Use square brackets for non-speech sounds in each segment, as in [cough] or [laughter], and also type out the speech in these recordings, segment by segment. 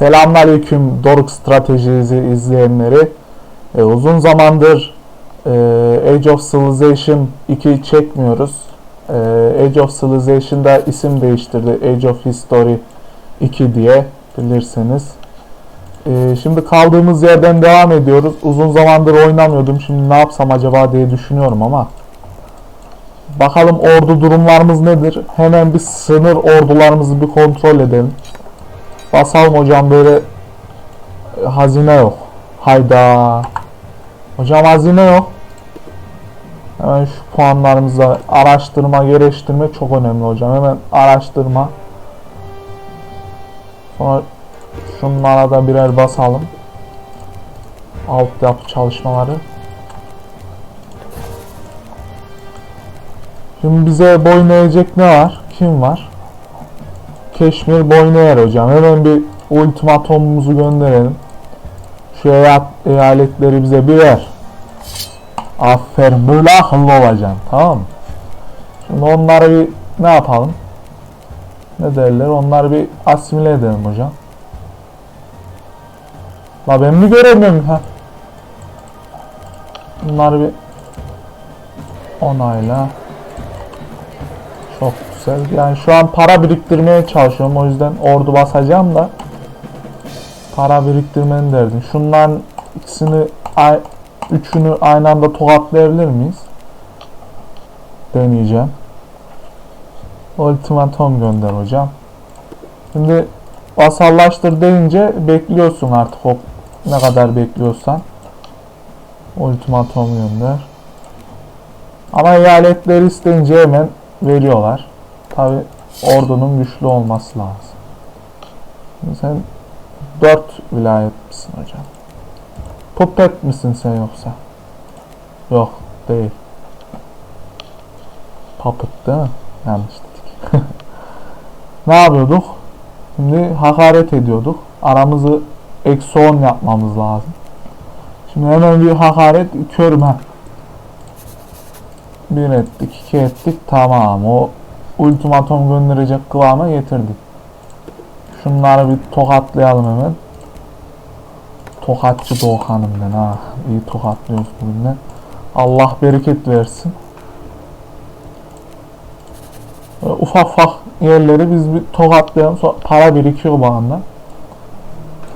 Selamünaleyküm Doruk Stratejizi izleyenleri. E, uzun zamandır e, Age of Civilization 2 çekmiyoruz. E, Age of Civilization'da isim değiştirdi. Age of History 2 diye bilirsiniz. E, şimdi kaldığımız yerden devam ediyoruz. Uzun zamandır oynamıyordum. Şimdi ne yapsam acaba diye düşünüyorum ama. Bakalım ordu durumlarımız nedir? Hemen bir sınır ordularımızı bir kontrol edelim. Basalım hocam böyle e, hazine yok. Hayda. Hocam hazine yok. Hemen şu puanlarımızda araştırma, geliştirme çok önemli hocam. Hemen araştırma. Sonra şunlara da birer basalım. Altyapı çalışmaları. Şimdi bize boyun eğecek ne var? Kim var? Keşmir boyun eğer hocam. Hemen bir ultimatomumuzu gönderelim. Şu eya- eyaletleri bize bir ver. Aferin. Böyle akıllı olacaksın. Tamam mı? Şimdi onları bir ne yapalım? Ne derler? Onları bir asimile edelim hocam. La ben mi göremiyorum ha? Bunları bir onayla. Çok güzel. Yani şu an para biriktirmeye çalışıyorum. O yüzden ordu basacağım da para biriktirmenin derdim. Şundan ikisini üçünü aynı anda tokatlayabilir miyiz? Deneyeceğim. Ultimatom gönder hocam. Şimdi vasallaştır deyince bekliyorsun artık o ne kadar bekliyorsan. Ultimatom gönder. Ama eyaletleri isteyince hemen veriyorlar. Tabi ordunun güçlü olması lazım. Şimdi sen 4 vilayet misin hocam? Puppet misin sen yoksa? Yok değil. Puppet değil mi? Yanlış dedik. [laughs] ne yapıyorduk? Şimdi hakaret ediyorduk. Aramızı eksi 10 yapmamız lazım. Şimdi hemen bir hakaret körme. Bir ettik, iki ettik, tamam. O ultimatom gönderecek kıvama getirdik. Şunları bir tokatlayalım hemen. Tokatçı Doğukan'ım ben ha. İyi tokatlıyoruz bugün de. Allah bereket versin. Böyle ufak ufak yerleri biz bir tokatlayalım. Sonra para birikiyor bana.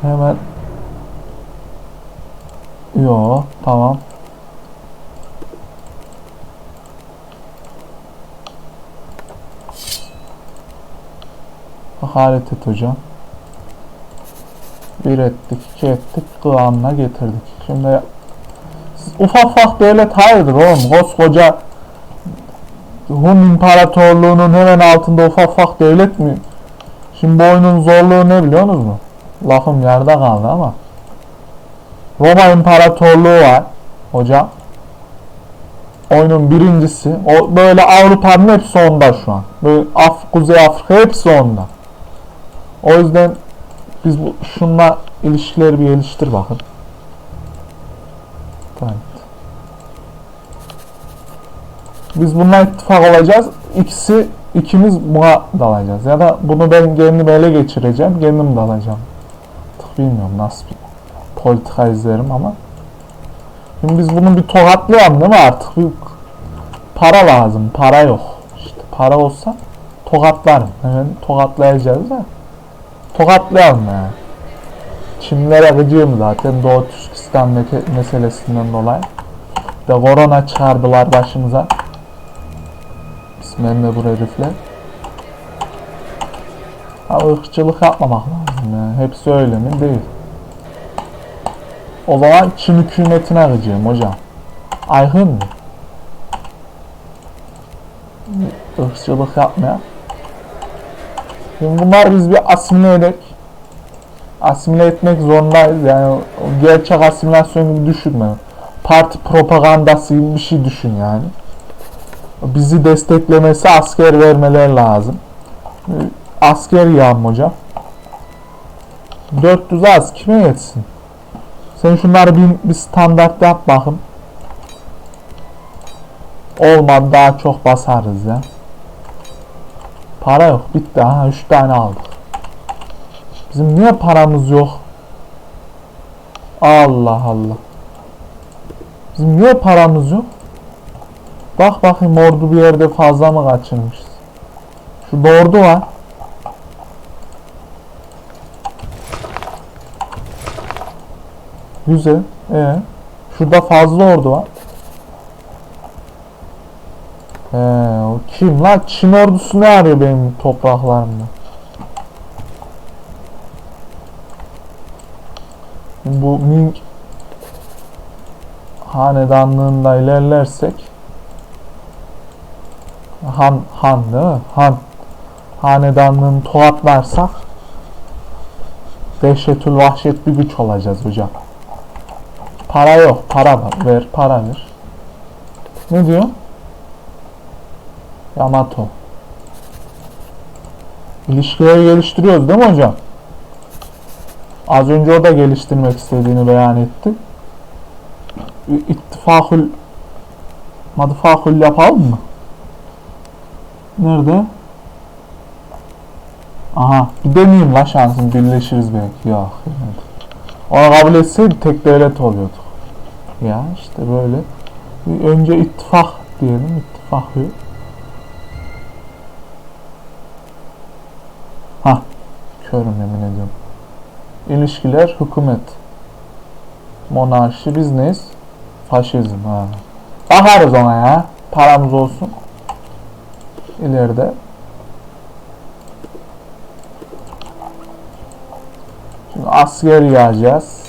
Hemen Yo tamam. Hakaret et hocam. Bir ettik, iki ettik, kıvamına getirdik. Şimdi ufak ufak devlet hayırdır oğlum. Koskoca Hun İmparatorluğu'nun hemen altında ufak ufak devlet mi? Şimdi bu oyunun zorluğu ne biliyor musunuz? Lafım yerde kaldı ama. Roma İmparatorluğu var hocam. Oyunun birincisi. O böyle Avrupa'nın hepsi onda şu an. Böyle Af Kuzey Afrika hepsi onda. O yüzden biz bu şunla ilişkileri bir geliştir bakın. Evet. Biz bununla ittifak olacağız. İkisi ikimiz buna dalacağız. Ya da bunu ben kendim ele geçireceğim. Kendim dalacağım. Bilmiyorum nasıl bir politika izlerim ama. Şimdi biz bunu bir tokatlayalım değil mi artık? Bir para lazım. Para yok. İşte para olsa tokatlarım. Hemen tokatlayacağız da. Tokatlayalım yani. Çinlere gıcığım zaten Doğu Türkistan meselesinden dolayı. De korona çıkardılar başımıza. Bismillah bu herifler. Ama ırkçılık yapmamak lazım yani. Hepsi öyle mi? Değil. O zaman Çin hükümetine gıcığım hocam. Ayhın mı? Irkçılık yapmaya. Biz bir asimile edek. Asimile etmek zorundayız. Yani gerçek asimilasyon gibi düşünme. Parti propagandası gibi bir şey düşün yani. Bizi desteklemesi asker vermeler lazım. Asker yağım hocam. 400 az kime yetsin? Sen şunları bir, bir standart yap bakın. Olmadı daha çok basarız ya. Para yok bitti ha 3 tane aldık. Bizim niye paramız yok? Allah Allah. Bizim niye paramız yok? Bak bakayım ordu bir yerde fazla mı kaçırmışız? Şurada ordu var. Güzel. Ee, şurada fazla ordu var. Ee, o kim lan? Çin ordusu ne arıyor benim topraklarımda? Bu Ming hanedanlığında ilerlersek Han Han değil mi? Han hanedanlığını tokatlarsak dehşetül vahşet bir güç olacağız hocam. Para yok. Para var. Ver. Para ver. Ne diyor? Yamato. İlişkileri geliştiriyoruz değil mi hocam? Az önce o da geliştirmek istediğini beyan etti. İttifakül Madfakül yapalım mı? Nerede? Aha bir deneyeyim la şansım birleşiriz belki. Yok. yemedi. Onu kabul etseydi tek devlet oluyorduk. Ya işte böyle. Önce ittifak diyelim. ittifak yok. Ha, körüm yemin ediyorum. İlişkiler, hükümet. Monarşi, biz neyiz? Faşizm ha. Bakarız ona ya. Paramız olsun. İleride. Şimdi asker yağacağız.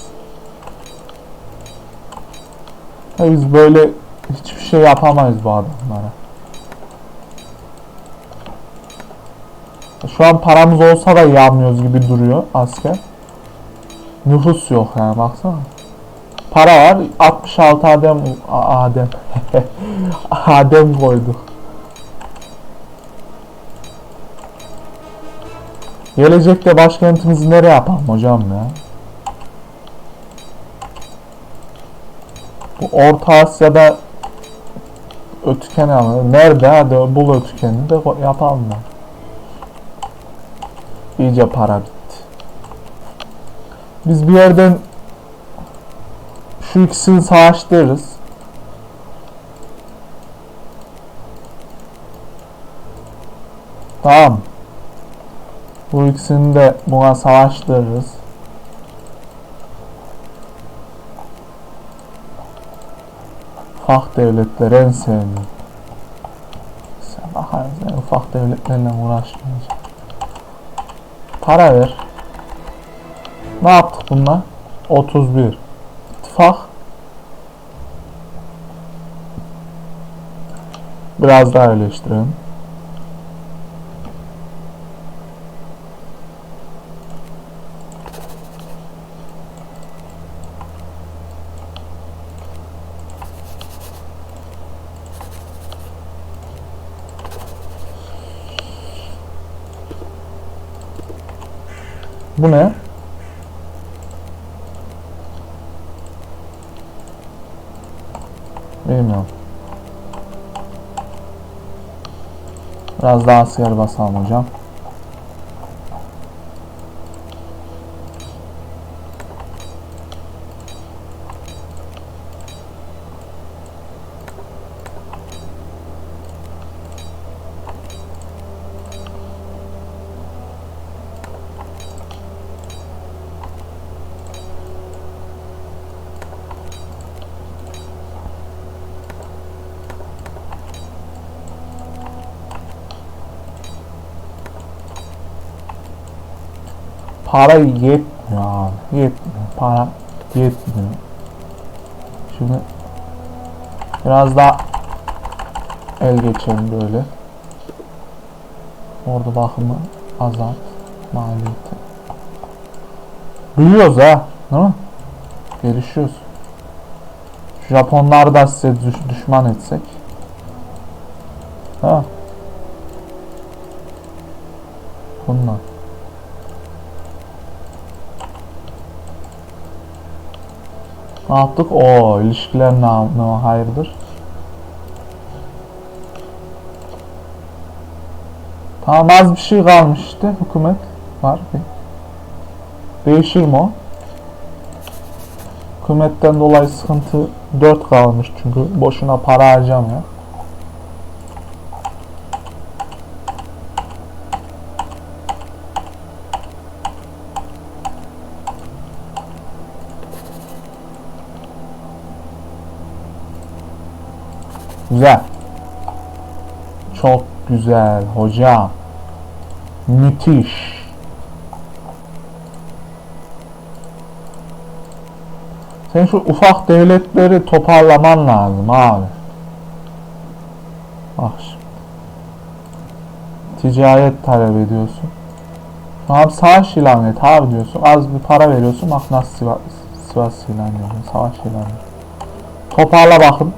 Ya Biz böyle hiçbir şey yapamayız bu adamlara. Şu an paramız olsa da yağmıyoruz gibi duruyor asker. Nüfus yok yani baksana. Para var 66 adem adem [laughs] adem koyduk. Gelecekte başkentimizi nereye yapalım hocam ya? Bu Orta Asya'da ötken alanı. Nerede? Hadi bul ötkenini de yapalım da. İyice para bitti. Biz bir yerden şu ikisini savaştırırız. Tamam. Bu ikisini de buna savaştırırız. Ufak devletler en sevdiğim. Sen bakarız ufak devletlerle uğraşmayacağım. Para ver. Ne yaptık bunlar? 31. İttifak. Biraz daha eleştirelim. Bu ne? Bilmiyorum. Biraz daha asker basalım hocam. Para yetmiyor abi. Yetmiyor. Para yetmiyor. Şimdi biraz daha el geçelim böyle. Orada bakımı azalt. Maliyeti. Büyüyoruz ha. Değil mi? Gelişiyoruz. Japonları da size düş- düşman etsek. Ha. Bunlar. Ne yaptık? O ilişkiler ne, ne hayırdır? Tamam az bir şey kalmış işte hükümet var. Değişir mi o? Hükümetten dolayı sıkıntı 4 kalmış çünkü boşuna para harcamıyor. Güzel. Çok güzel hocam. Müthiş. Sen şu ufak devletleri toparlaman lazım abi. Bak şimdi. Ticaret talep ediyorsun. Abi savaş ilan et abi diyorsun. Az bir para veriyorsun. Bak nasıl Sivas, Sivas ilan ediyor. Savaş ilan. Toparla bakın.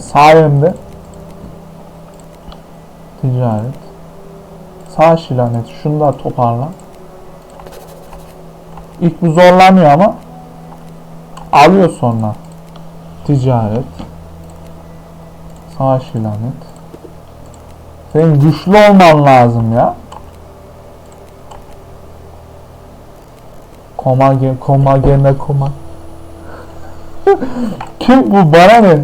Sayemde ticaret savaş ilan et. Şunu da toparla. İlk bu zorlanıyor ama alıyor sonra. Ticaret savaş ilan et. Senin güçlü olman lazım ya. Koma gen, koma gene koma. Kim bu bana ne?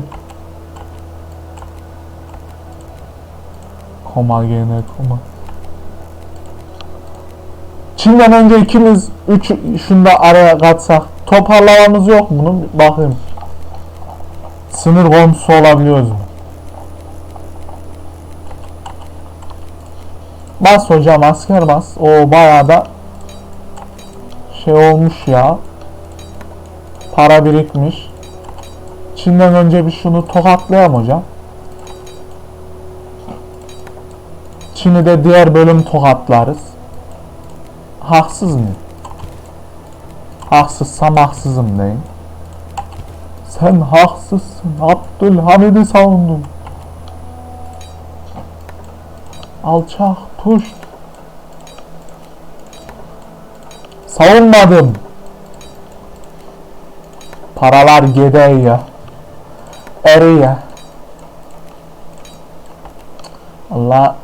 Koma gene koma. Çin'den önce ikimiz üç şunda araya katsak toparlamamız yok bunun? Bakayım. Sınır komşusu olabiliyoruz mu? Bas hocam asker bas. O bayağı da şey olmuş ya. Para birikmiş. Çin'den önce bir şunu tokatlayalım hocam. Çin'i de diğer bölüm tokatlarız. Haksız mı? Haksızsam haksızım deyin. Sen haksızsın. Abdülhamid'i savundun. Alçak, tuş. Savunmadım. Paralar gidiyor. Eriyor. Allah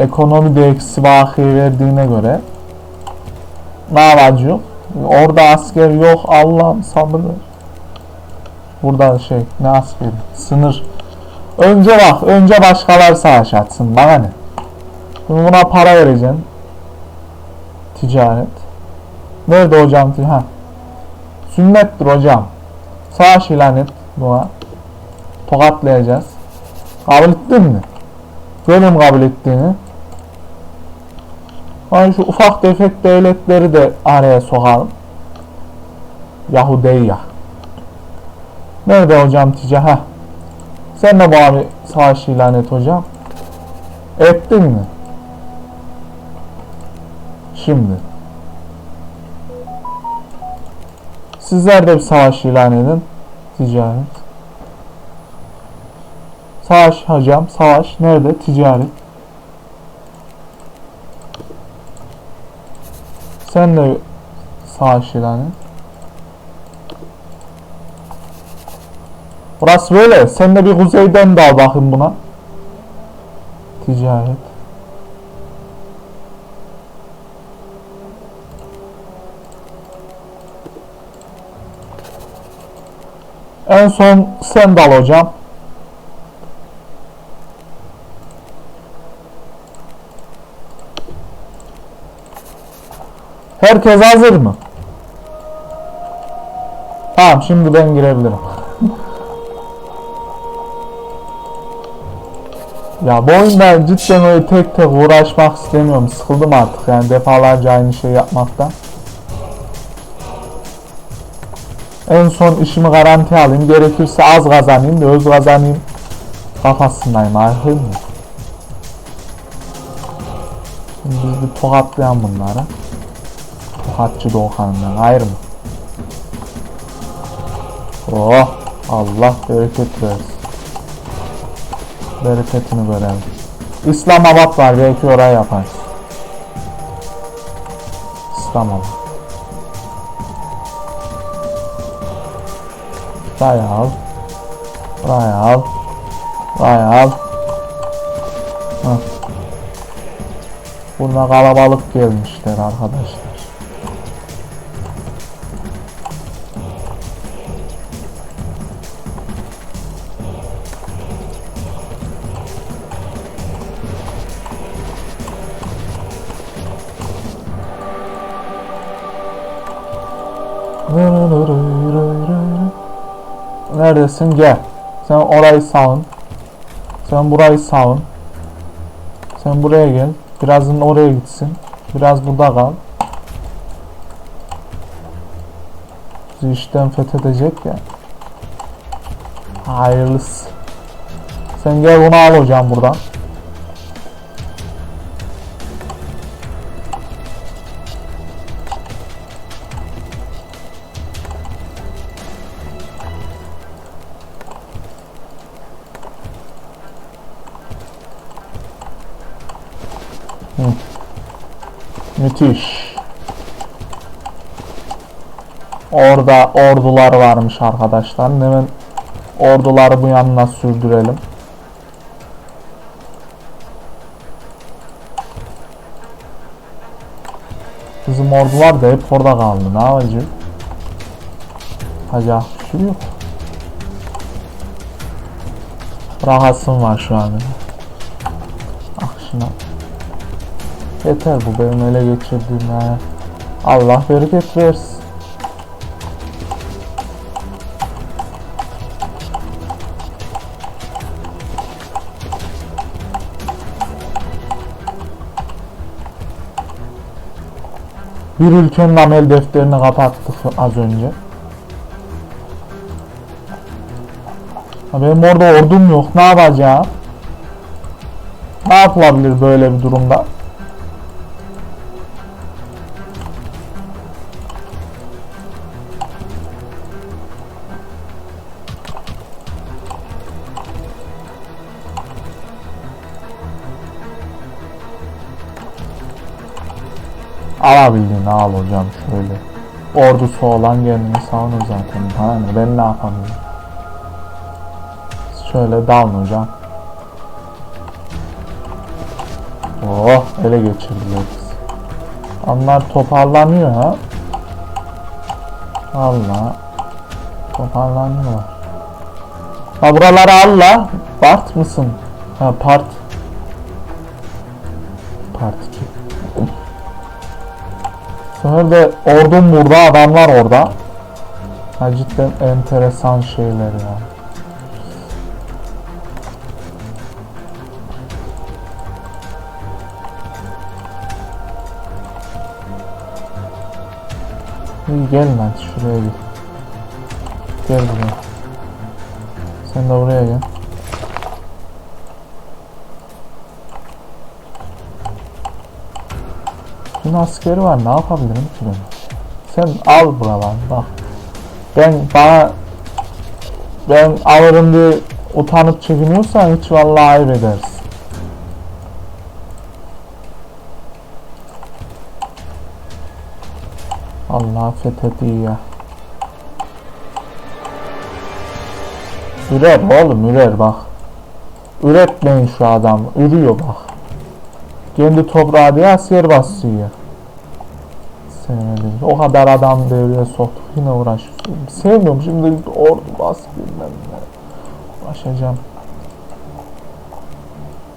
ekonomi eksi bakiye verdiğine göre ne yapacak? Orada asker yok Allah'ım sabır. Burada şey ne askeri? Sınır. Önce bak, önce başkalar savaş atsın. Bana ne? Şimdi buna para vereceksin. Ticaret. Nerede hocam? Ha. Sünnettir hocam. Savaş ilan et buna. Tokatlayacağız. Kabul ettin mi? Görüm kabul ettiğini. Hani şu ufak tefek devletleri de araya sokalım. Yahudiya. Nerede hocam ticaret? Ha. Sen de bana savaş ilan et hocam. Ettin mi? Şimdi. Sizler de bir savaş ilan edin. Ticaret. Savaş hocam. Savaş. Nerede? Ticaret. Sen de ilan et. Burası böyle. Sen de bir kuzeyden dal bakın buna. Ticaret. En son sen dal hocam. Herkes hazır mı? Tamam şimdi ben girebilirim. ya bu oyunda cidden öyle tek tek uğraşmak istemiyorum. Sıkıldım artık yani defalarca aynı şey yapmaktan. En son işimi garanti alayım. Gerekirse az kazanayım da öz kazanayım. Kafasındayım ayrı mı? Biz bir tokatlayan bunları. Tokatçı Doğukan'dan ayrı mı? Oh Allah bereket versin. Bereketini görelim. İslamabad var belki oraya yaparız. İslamabad. Buraya al. Buraya al. Buraya al. Hah. Buna kalabalık gelmişler arkadaşlar. Neredesin? Gel. Sen orayı savun. Sen burayı savun. Sen buraya gel. Birazın oraya gitsin. Biraz burada kal. Bizi işten fethedecek ya. Hayırlısı. Sen gel bunu al hocam buradan. Müthiş. Orada ordular varmış arkadaşlar. Hemen orduları bu yanına sürdürelim. Bizim ordular da hep orada kaldı. Ne yapacağız? Hacı bir şey yok. Rahatsın var şu an. Ah şuna. Yeter bu benim ele geçirdiğim ya. Allah bereket versin. Bir ülkenin amel defterini kapattık az önce. Ha benim orada ordum yok. Ne yapacağım? Ne yapılabilir böyle bir durumda? Alabildiğini al hocam şöyle. Ordusu olan kendini savunur zaten. Ne ben ne yapamıyorum. Şöyle dalın hocam. Oh ele geçirdiler biz. Onlar toparlanıyor ha. Allah. Toparlanıyorlar. Ha buraları al la. Bart mısın? Ha part. Part 2. Sonra ordum burada, adamlar orada. Ha cidden enteresan şeyler ya. Gel lan şuraya gel. Gel buraya. Sen de buraya gel. Tüm askeri var ne yapabilirim ki ben? Sen al buradan bak. Ben bana ben alırım diye utanıp çekiniyorsan hiç vallahi ayıp edersin. Allah fethetti ya. Ürer oğlum ürer bak. Üretmeyin şu adam. Ürüyor bak. Kendi toprağı diye asker basıyor. Sevmedim. O kadar adam devreye soktuk. Yine uğraşıyoruz. Sevmiyorum şimdi ordu bas bilmem ne. Uğraşacağım.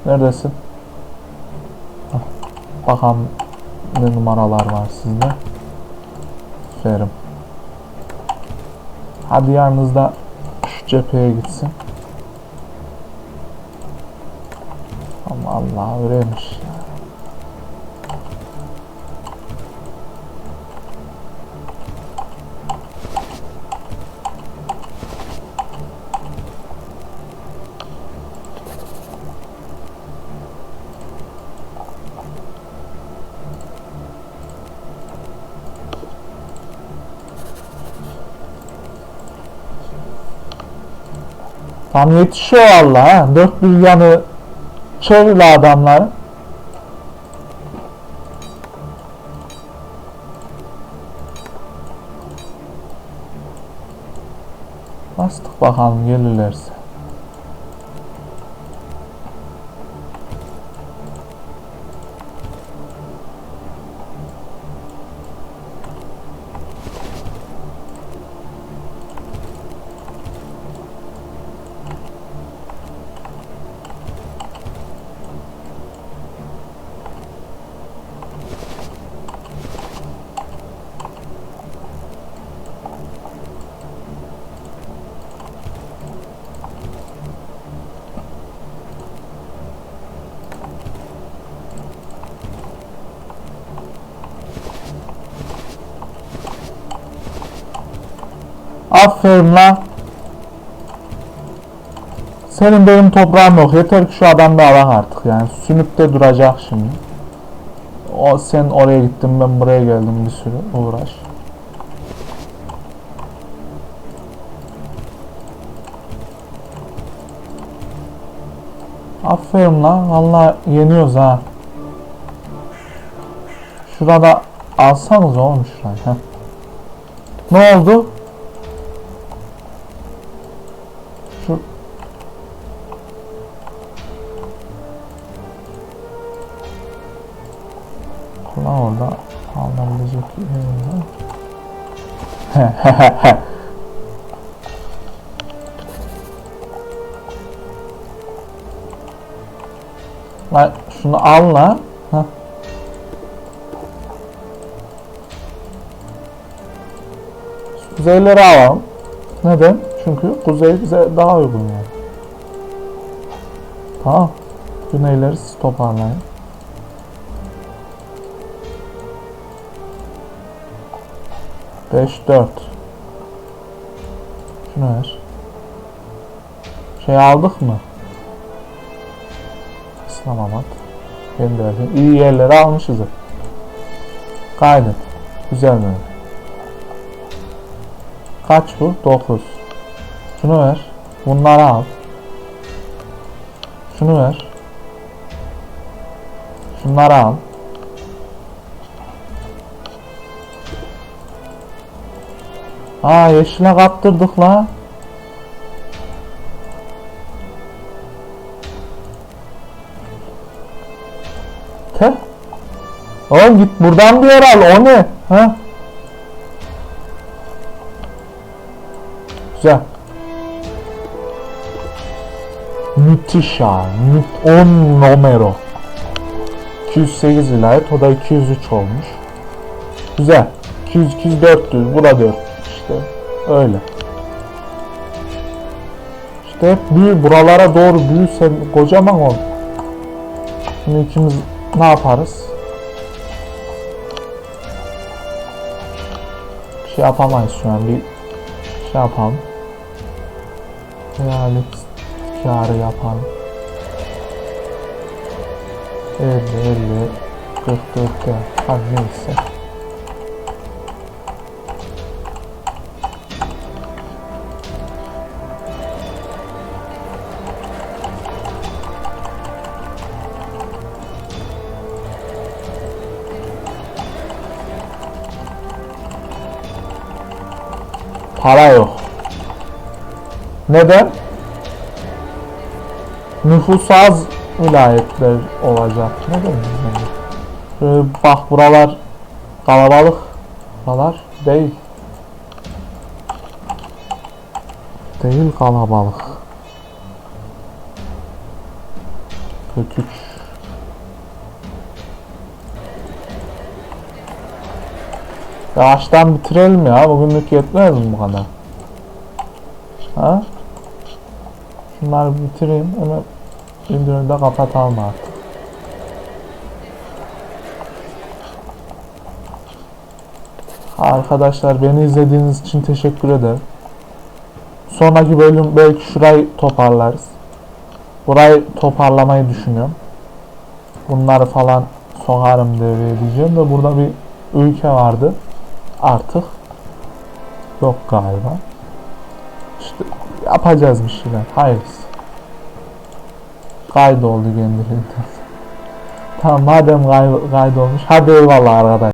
Neredesin? Hah. Bakalım ne numaralar var sizde. Aferin. Hadi yanınızda şu cepheye gitsin. Ama Allah öyleymiş Tam yetişiyor valla ha. Dört bir yanı çevrili adamlar. Bastık bakalım gelirlerse. Aferin. Senin benim toprağım yok. Yeter ki şu adam da alak artık yani. Sünüp de duracak şimdi. O sen oraya gittin ben buraya geldim bir sürü uğraş. Aferin lan. Valla yeniyoruz ha. Şurada alsanız oğlum şurayı. Heh. Ne oldu? Orada alınabilecek bir yer var. [laughs] Lan şunu al lan. Heh. Kuzeyleri alalım. Neden? Çünkü kuzey bize daha uygun yani. Tamam. Güneyleri siz toparlayın. Beş dört. Şunu ver. Şey aldık mı? İslamamat. Ben de verdim. İyi yerleri almışız. Kaydet. Güzel mi? Kaç bu? 9. Şunu ver. Bunları al. Şunu ver. Şunları al. Aa yeşile kaptırdık la. Te. Oğlum git buradan bir yer al. O ne? Ha? Güzel. Müthiş ya. Müt 10 numero. 208 vilayet. O da 203 olmuş. Güzel. 200, 200, 400. Bu da 4. İşte öyle. İşte hep büyü. Buralara doğru büyü sen kocaman ol. Şimdi ikimiz ne yaparız? Bir şey yapamayız şu an. Bir şey yapalım. Hayalet karı yapalım. 50 50 44 de hadi neyse. Para yok. Neden? Nüfus az vilayetler olacak. Yani? Şöyle bak buralar kalabalık. Buralar değil. Değil kalabalık. Yavaştan bitirelim ya. Bugünlük yetmez mi bu kadar? Ha? Şunları bitireyim. Hemen indirimi de kapatalım artık. Arkadaşlar beni izlediğiniz için teşekkür ederim. Sonraki bölüm belki şurayı toparlarız. Burayı toparlamayı düşünüyorum. Bunları falan sokarım devreye diyeceğim de burada bir ülke vardı. Artık yok galiba. İşte yapacağız bir şeyler. Hayırlısı. Kaydoldu kendiliğinden. tamam madem kay kaydolmuş. Hadi eyvallah arkadaş.